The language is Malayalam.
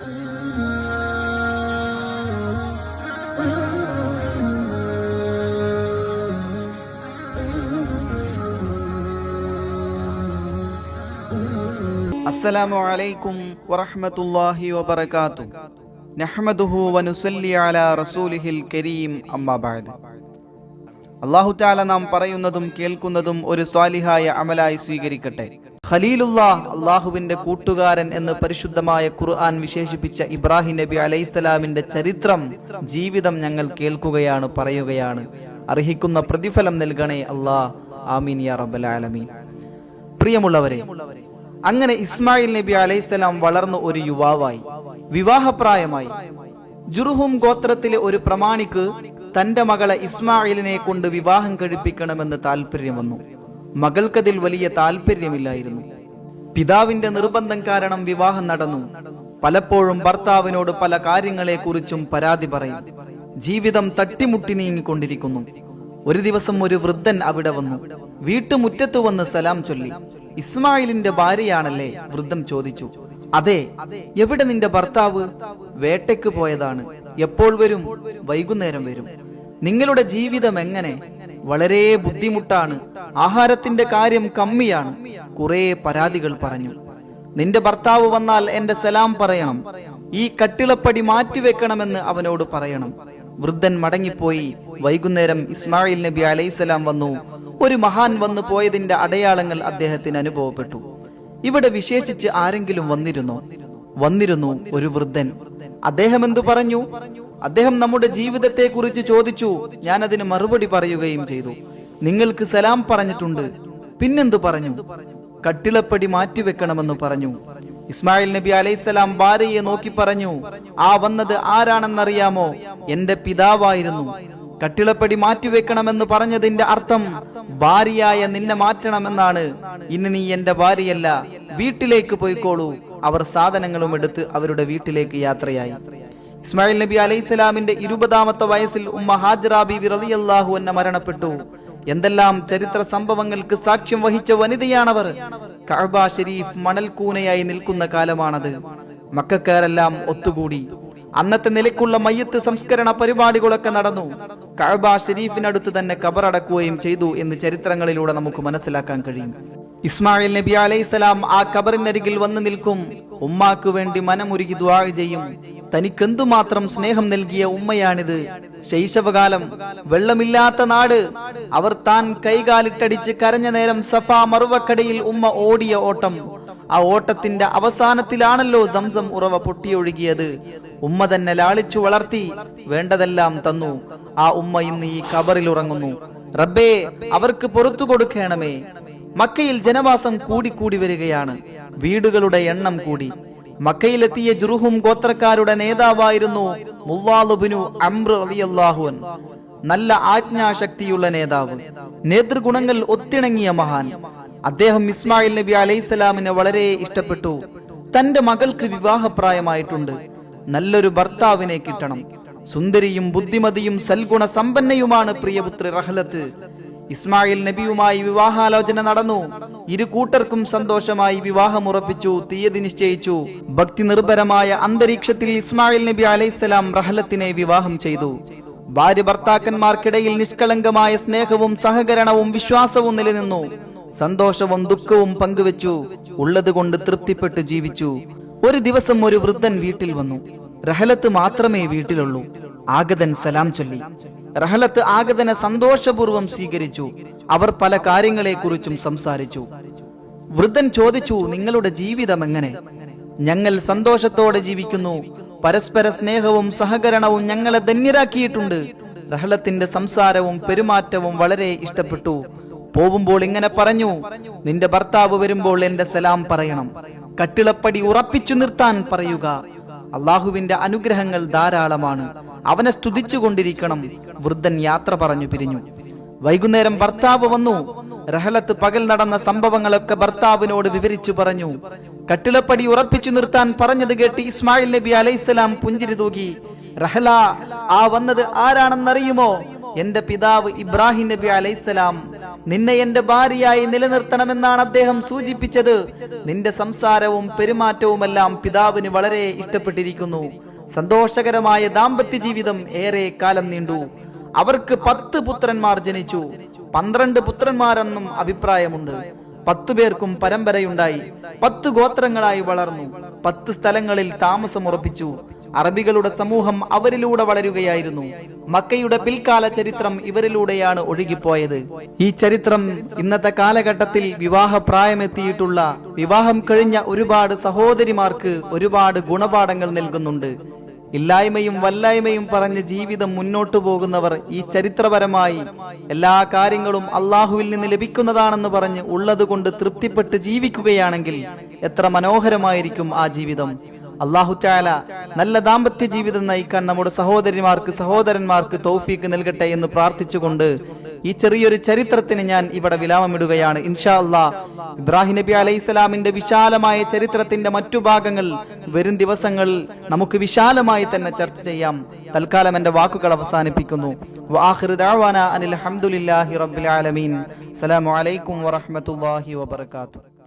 അസ്സലാമു അലൈക്കും വറഹ്മത്തുള്ളാഹി വബറകാതു നഹ്മദുഹു വനുസല്ലി അലാ റസൂലിഹിൽ കരീം അമ്മാബാദ് അള്ളാഹു താല നാം പറയുന്നതും കേൾക്കുന്നതും ഒരു സ്വാലിഹായ അമലായി സ്വീകരിക്കട്ടെ. ഖലീലുള്ള അള്ളാഹുവിന്റെ കൂട്ടുകാരൻ എന്ന് പരിശുദ്ധമായ ഖുർആൻ വിശേഷിപ്പിച്ച ഇബ്രാഹിം നബി അലൈഹിസ്സലാമിന്റെ ചരിത്രം ജീവിതം ഞങ്ങൾ കേൾക്കുകയാണ് പറയുകയാണ്. അർഹിക്കുന്ന പ്രതിഫലം നൽകണേ അള്ളാഹ് ആമീൻ യാ റബ്ബൽ ആലമീൻ. പ്രിയമുള്ളവരെ അങ്ങനെ ഇസ്മായിൽ നബി അലൈഹിസ്സലാം വളർന്ന ഒരു യുവാവായി വിവാഹപ്രായമായി. ജുറുഹും ഗോത്രത്തിലെ ഒരു പ്രമാണിക്ക് തന്റെ മകളെ ഇസ്മായിലിനെ കൊണ്ട് വിവാഹം കഴിപ്പിക്കണമെന്ന് താല്പര്യം വന്നു. മകൾക്കതിൽ വലിയ താല്പര്യമില്ലായിരുന്നു പിതാവിന്റെ നിർബന്ധം കാരണം വിവാഹം നടന്നു. പലപ്പോഴും ഭർത്താവിനോട് പല കാര്യങ്ങളെക്കുറിച്ചും പരാതി പറയും. ജീവിതം തട്ടിമുട്ടി നീങ്ങിക്കൊണ്ടിരിക്കുന്നു. ഒരു ദിവസം ഒരു വൃദ്ധൻ അവിടെ വന്നു. വീട്ടുമുറ്റത്ത് വന്ന് സലാം ചൊല്ലി. ഇസ്മായിലിന്റെ ഭാര്യയാണല്ലേ? വൃദ്ധം ചോദിച്ചു. അതെ എവിടെ നിന്റെ ഭർത്താവ്? വേട്ടയ്ക്ക് പോയതാണ്. എപ്പോൾ വരും? വൈകുന്നേരം വരും. നിങ്ങളുടെ ജീവിതം എങ്ങനെ? വളരെ ബുദ്ധിമുട്ടാണ്. ആഹാരത്തിന്റെ കാര്യം കമ്മിയാണ്. കുറേ പരാതികൾ പറഞ്ഞു. നിന്റെ ഭർത്താവ് വന്നാൽ എന്റെ സലാം പറയണം. ഈ കട്ടിളപ്പടി മാറ്റിവെക്കണമെന്ന് അവനോട് പറയണം. വൃദ്ധൻ മടങ്ങിപ്പോയി. വൈകുന്നേരം ഇസ്മായിൽ നബി അലൈസലാം വന്നു. ഒരു മഹാൻ വന്നു പോയതിന്റെ അടയാളങ്ങൾ അദ്ദേഹത്തിന് അനുഭവപ്പെട്ടു. ഇവിടെ വിശേഷിച്ച് ആരെങ്കിലും വന്നിരുന്നു? വന്നിരുന്നു ഒരു വൃദ്ധൻ. അദ്ദേഹം എന്തു പറഞ്ഞു? അദ്ദേഹം നമ്മുടെ ജീവിതത്തെ കുറിച്ച് ചോദിച്ചു. ഞാൻ അതിന് മറുപടി പറയുകയും ചെയ്തു. നിങ്ങൾക്ക് സലാം പറഞ്ഞിട്ടുണ്ട്. പിന്നെന്തു പറഞ്ഞു? കട്ടിളപ്പടി മാറ്റിവെക്കണമെന്ന് പറഞ്ഞു. ഇസ്മായിൽ നബി അലൈസലാം ഭാര്യയെ നോക്കി പറഞ്ഞു ആ വന്നത് ആരാണെന്നറിയാമോ? എന്റെ പിതാവായിരുന്നു. കട്ടിളപ്പടി മാറ്റിവെക്കണമെന്ന് പറഞ്ഞതിന്റെ അർത്ഥം ഭാര്യയായ നിന്നെ മാറ്റണമെന്നാണ്. ഇന്ന് നീ എന്റെ ഭാര്യയല്ല. വീട്ടിലേക്ക് പോയിക്കോളൂ. അവർ സാധനങ്ങളും എടുത്ത് അവരുടെ വീട്ടിലേക്ക് യാത്രയായി. ഇസ്മായിൽ നബി അലൈഹിസ്സലാമിന്റെ ഇരുപതാമത്തെ വയസ്സിൽ ഉമ്മ ഹാജറാബി റളിയല്ലാഹു എന്നെ മരണപ്പെട്ടു. എന്തെല്ലാം ചരിത്ര സംഭവങ്ങൾക്ക് സാക്ഷ്യം വഹിച്ച വനിതയാണവർ. കഅബ ഷെരീഫ് മണൽക്കൂനയായി നിൽക്കുന്ന കാലമാണത്. മക്കാരെല്ലാം ഒത്തുകൂടി. അന്നത്തെ നിലയ്ക്കുള്ള മയ്യത്ത് സംസ്കരണ പരിപാടികളൊക്കെ നടന്നു. കഅബ ഷെരീഫിനടുത്ത് തന്നെ കബറടക്കുകയും ചെയ്തു എന്ന് ചരിത്രങ്ങളിലൂടെ നമുക്ക് മനസ്സിലാക്കാൻ കഴിയും. ഇസ്മായിൽ നബി അലൈഹിസ്സലാം ആ കബറിനരികിൽ വന്നു നിൽക്കും. ഉമ്മാക്ക് വേണ്ടി മനമുരുകി ദ്വാ ചെയ്യും. തനിക്കെന്തുമാത്രം സ്നേഹം നൽകിയ ഉമ്മയാണിത്. ശൈശവകാലം വെള്ളമില്ലാത്ത നാട്. അവർ താൻ കൈകാലിട്ടടിച്ച് കരഞ്ഞ നേരം സഫ മറുവക്കടയിൽ ഉമ്മ ഓടിയ ഓട്ടം. ആ ഓട്ടത്തിന്റെ അവസാനത്തിലാണല്ലോ സംസം ഉറവ പൊട്ടിയൊഴുകിയത്. ഉമ്മ തന്നെ ലാളിച്ചു വളർത്തി വേണ്ടതെല്ലാം തന്നു. ആ ഉമ്മ ഇന്ന് ഈ കബറിൽ ഉറങ്ങുന്നു. റബ്ബേ അവർക്ക് പുറത്തു കൊടുക്കണമേ. മക്കയിൽ ജനവാസം കൂടിക്കൂടി വരികയാണ്. വീടുകളുടെ എണ്ണം കൂടി. മക്കയിലെത്തിയ ജുറുഹും ഗോത്രക്കാരുടെ നേതാവായിരുന്നു മുവാലുബിനു അംർ റളിയല്ലാഹുവൻ നല്ല ആജ്ഞാശക്തിയുള്ള നേതാവ്. നേതൃഗുണങ്ങൾ ഒത്തിണങ്ങിയ മഹാൻ. അദ്ദേഹം ഇസ്മായിൽ നബി അലൈഹിസ്സലാമിനെ വളരെ ഇഷ്ടപ്പെട്ടു. തന്റെ മകൾക്ക് വിവാഹപ്രായമായിട്ടുണ്ട്. നല്ലൊരു ഭർത്താവിനെ കിട്ടണം. സുന്ദരിയും ബുദ്ധിമതിയും സൽഗുണ സമ്പന്നയുമാണ് പ്രിയപുത്രി റഹ്ലത്ത്. ഇസ്മായിൽ നബിയുമായി വിവാഹാലോചന നടന്നു. ഇരു കൂട്ടർക്കും സന്തോഷമായി വിവാഹം ഉറപ്പിച്ചു തീയതി നിശ്ചയിച്ചു. ഭക്തി നിർഭരമായ അന്തരീക്ഷത്തിൽ ഇസ്മായിൽ നബി അലൈഹിസ്സലാം റഹലത്തിനെ വിവാഹം ചെയ്തു. ഭാര്യ ഭർത്താക്കന്മാർക്കിടയിൽ നിഷ്കളങ്കമായ സ്നേഹവും സഹകരണവും വിശ്വാസവും നിലനിന്നു. സന്തോഷവും ദുഃഖവും പങ്കുവെച്ചു. ഉള്ളതുകൊണ്ട് തൃപ്തിപ്പെട്ട് ജീവിച്ചു. ഒരു ദിവസം ഒരു വൃദ്ധൻ വീട്ടിൽ വന്നു. റഹലത്ത് മാത്രമേ വീട്ടിലുള്ളൂ. ആഗതൻ സലാം ചൊല്ലി. റഹലത്ത് ആഗതനെ സന്തോഷപൂർവം സ്വീകരിച്ചു. അവർ പല കാര്യങ്ങളെക്കുറിച്ചും സംസാരിച്ചു. വൃദ്ധൻ ചോദിച്ചു നിങ്ങളുടെ ജീവിതം എങ്ങനെ? ഞങ്ങൾ സന്തോഷത്തോടെ ജീവിക്കുന്നു. പരസ്പര സ്നേഹവും സഹകരണവും ഞങ്ങളെ ധന്യരാക്കിയിട്ടുണ്ട്. റഹലത്തിന്റെ സംസാരവും പെരുമാറ്റവും വളരെ ഇഷ്ടപ്പെട്ടു. പോവുമ്പോൾ ഇങ്ങനെ പറഞ്ഞു നിന്റെ ഭർത്താവ് വരുമ്പോൾ എന്റെ സലാം പറയണം. കട്ടിളപ്പടി ഉറപ്പിച്ചു നിർത്താൻ പറയുക. അള്ളാഹുവിന്റെ അനുഗ്രഹങ്ങൾ ധാരാളമാണ്. അവനെ സ്തുതിച്ചുകൊണ്ടിരിക്കണം. വൃദ്ധൻ യാത്ര പറഞ്ഞു പിരിഞ്ഞു. വൈകുന്നേരം ഭർത്താവ് വന്നു. റഹലത്ത് പകൽ നടന്ന സംഭവങ്ങളൊക്കെ ഭർത്താവിനോട് വിവരിച്ചു പറഞ്ഞു. കട്ടിളപ്പടി ഉറപ്പിച്ചു നിർത്താൻ പറഞ്ഞത് കേട്ട് ഇസ്മായിൽ നബി അലൈസലാം പുഞ്ചിരി തൂകി റഹല ആ വന്നത് ആരാണെന്നറിയുമോ? എന്റെ പിതാവ് ഇബ്രാഹിം നബി അലൈസലാം നിന്നെ എന്റെ ഭാര്യയായി നിലനിർത്തണമെന്നാണ് അദ്ദേഹം സൂചിപ്പിച്ചത്. നിന്റെ സംസാരവും പെരുമാറ്റവുമെല്ലാം പിതാവിന് വളരെ ഇഷ്ടപ്പെട്ടിരിക്കുന്നു. സന്തോഷകരമായ ദാമ്പത്യ ജീവിതം ഏറെ കാലം നീണ്ടു. അവർക്ക് പത്ത് പുത്രന്മാർ ജനിച്ചു. പന്ത്രണ്ട് പുത്രന്മാരെന്നും അഭിപ്രായമുണ്ട്. പത്തു പേർക്കും പരമ്പരയുണ്ടായി. പത്ത് ഗോത്രങ്ങളായി വളർന്നു. പത്ത് സ്ഥലങ്ങളിൽ താമസമുറപ്പിച്ചു. അറബികളുടെ സമൂഹം അവരിലൂടെ വളരുകയായിരുന്നു. മക്കയുടെ പിൽക്കാല ചരിത്രം ഇവരിലൂടെയാണ് ഒഴുകിപ്പോയത്. ഈ ചരിത്രം ഇന്നത്തെ കാലഘട്ടത്തിൽ വിവാഹ പ്രായമെത്തിയിട്ടുള്ള വിവാഹം കഴിഞ്ഞ ഒരുപാട് സഹോദരിമാർക്ക് ഒരുപാട് ഗുണപാഠങ്ങൾ നൽകുന്നുണ്ട്. ഇല്ലായ്മയും വല്ലായ്മയും പറഞ്ഞ് ജീവിതം മുന്നോട്ടു പോകുന്നവർ ഈ ചരിത്രപരമായി എല്ലാ കാര്യങ്ങളും അള്ളാഹുവിൽ നിന്ന് ലഭിക്കുന്നതാണെന്ന് പറഞ്ഞ് ഉള്ളതുകൊണ്ട് തൃപ്തിപ്പെട്ട് ജീവിക്കുകയാണെങ്കിൽ എത്ര മനോഹരമായിരിക്കും ആ ജീവിതം. അള്ളാഹു നല്ല ദാമ്പത്യ ജീവിതം നയിക്കാൻ നമ്മുടെ സഹോദരിമാർക്ക് സഹോദരന്മാർക്ക് തൗഫീക്ക് നൽകട്ടെ എന്ന് പ്രാർത്ഥിച്ചുകൊണ്ട് ഈ ചെറിയൊരു ചരിത്രത്തിന് ഞാൻ ഇവിടെ വിലാമമിടുകയാണ് ഇൻഷാ അല്ലാ ഇബ്രാഹിം നബി അലൈഹി സ്വലാമിന്റെ വിശാലമായ ചരിത്രത്തിന്റെ മറ്റു ഭാഗങ്ങൾ വരും ദിവസങ്ങളിൽ നമുക്ക് വിശാലമായി തന്നെ ചർച്ച ചെയ്യാം. തൽക്കാലം എന്റെ വാക്കുകൾ അവസാനിപ്പിക്കുന്നു. അനിൽ റബ്ബിൽ ആലമീൻ. അലൈക്കും വറഹ്മത്തുള്ളാഹി വബറകാതുഹു.